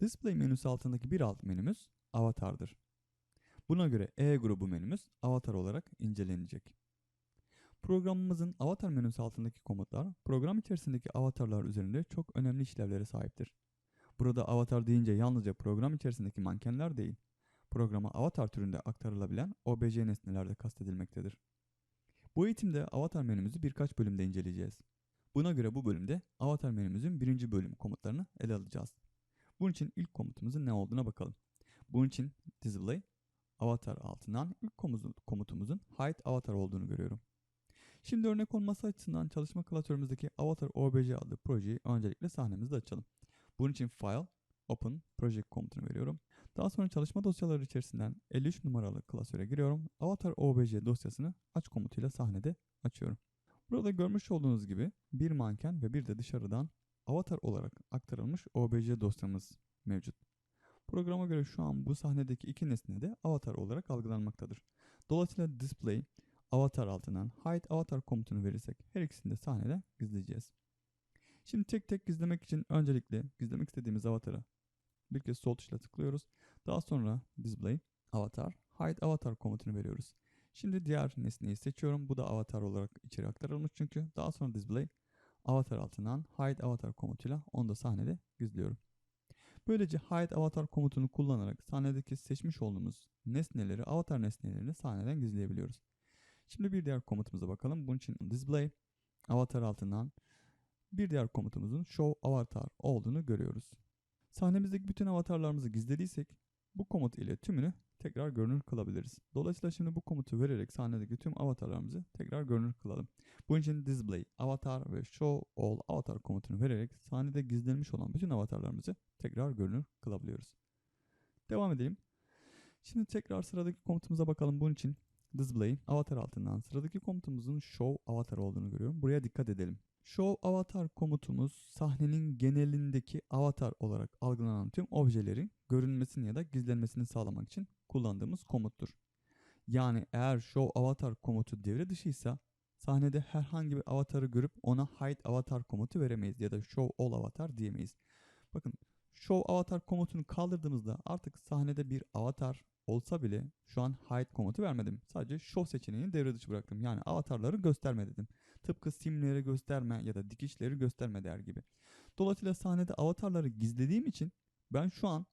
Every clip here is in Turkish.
Display menüsü altındaki bir alt menümüz avatardır. Buna göre E grubu menümüz avatar olarak incelenecek. Programımızın avatar menüsü altındaki komutlar program içerisindeki avatarlar üzerinde çok önemli işlevlere sahiptir. Burada avatar deyince yalnızca program içerisindeki mankenler değil, programa avatar türünde aktarılabilen OBJ nesneler de kastedilmektedir. Bu eğitimde avatar menümüzü birkaç bölümde inceleyeceğiz. Buna göre bu bölümde avatar menümüzün birinci bölüm komutlarını ele alacağız. Bunun için ilk komutumuzun ne olduğuna bakalım. Bunun için display avatar altından ilk komutumuzun hide avatar olduğunu görüyorum. Şimdi örnek olması açısından çalışma klasörümüzdeki avatar obj adlı projeyi öncelikle sahnemizde açalım. Bunun için file open project komutunu veriyorum. Daha sonra çalışma dosyaları içerisinden 53 numaralı klasöre giriyorum. Avatar obj dosyasını aç komutuyla sahnede açıyorum. Burada görmüş olduğunuz gibi bir manken ve bir de dışarıdan avatar olarak aktarılmış obj dosyamız mevcut. Programa göre şu an bu sahnedeki iki nesne de avatar olarak algılanmaktadır. Dolayısıyla display avatar altından hide avatar komutunu verirsek her ikisini de sahnede gizleyeceğiz. Şimdi tek tek gizlemek için öncelikle gizlemek istediğimiz avatarı bir kez sol tuşla tıklıyoruz. Daha sonra display avatar hide avatar komutunu veriyoruz. Şimdi diğer nesneyi seçiyorum. Bu da avatar olarak içeri aktarılmış çünkü. Daha sonra display avatar altından hide avatar komutuyla onu da sahnede gizliyorum. Böylece hide avatar komutunu kullanarak sahnedeki seçmiş olduğumuz nesneleri, avatar nesnelerini sahneden gizleyebiliyoruz. Şimdi bir diğer komutumuza bakalım. Bunun için display avatar altından bir diğer komutumuzun show avatar olduğunu görüyoruz. Sahnemizdeki bütün avatarlarımızı gizlediysek bu komut ile tümünü tekrar görünür kılabiliriz. Dolayısıyla şimdi bu komutu vererek sahnedeki tüm avatarlarımızı tekrar görünür kılalım. Bunun için display, avatar ve show all avatar komutunu vererek sahnede gizlenmiş olan bütün avatarlarımızı tekrar görünür kılabiliyoruz. Devam edelim. Şimdi tekrar sıradaki komutumuza bakalım. Bunun için display, avatar altından sıradaki komutumuzun show avatar olduğunu görüyorum. Buraya dikkat edelim. Show avatar komutumuz sahnenin genelindeki avatar olarak algılanan tüm objelerin görünmesini ya da gizlenmesini sağlamak için kullandığımız komuttur. Yani eğer show avatar komutu devre dışıysa sahnede herhangi bir avatarı görüp ona hide avatar komutu veremeyiz ya da show all avatar diyemeyiz. Bakın show avatar komutunu kaldırdığımızda artık sahnede bir avatar olsa bile şu an hide komutu vermedim. Sadece show seçeneğini devre dışı bıraktım. Yani avatarları gösterme dedim. Tıpkı simleri gösterme ya da dikişleri gösterme der gibi. Dolayısıyla sahnede avatarları gizlediğim için ben şu an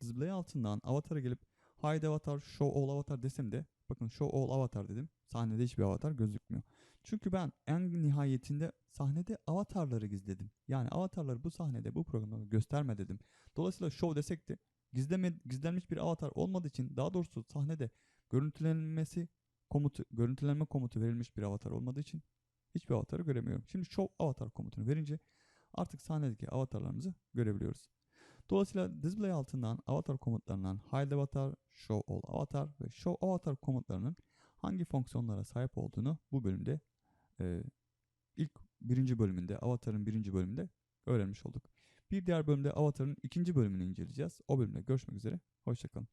display altından avatara gelip hide avatar, show all avatar desem de bakın show all avatar dedim. Sahnede hiçbir avatar gözükmüyor. Çünkü ben en nihayetinde sahnede avatarları gizledim. Yani avatarları bu sahnede bu programda gösterme dedim. Dolayısıyla show desek de gizleme, gizlenmiş bir avatar olmadığı için daha doğrusu sahnede görüntülenmesi komutu, görüntülenme komutu verilmiş bir avatar olmadığı için hiçbir avatarı göremiyorum. Şimdi show avatar komutunu verince artık sahnedeki avatarlarımızı görebiliyoruz. Dolayısıyla display altından avatar komutlarından hide avatar, show all avatar ve show avatar komutlarının hangi fonksiyonlara sahip olduğunu bu bölümde e, ilk birinci bölümünde avatarın birinci bölümünde öğrenmiş olduk. Bir diğer bölümde avatarın ikinci bölümünü inceleyeceğiz. O bölümde görüşmek üzere. Hoşçakalın.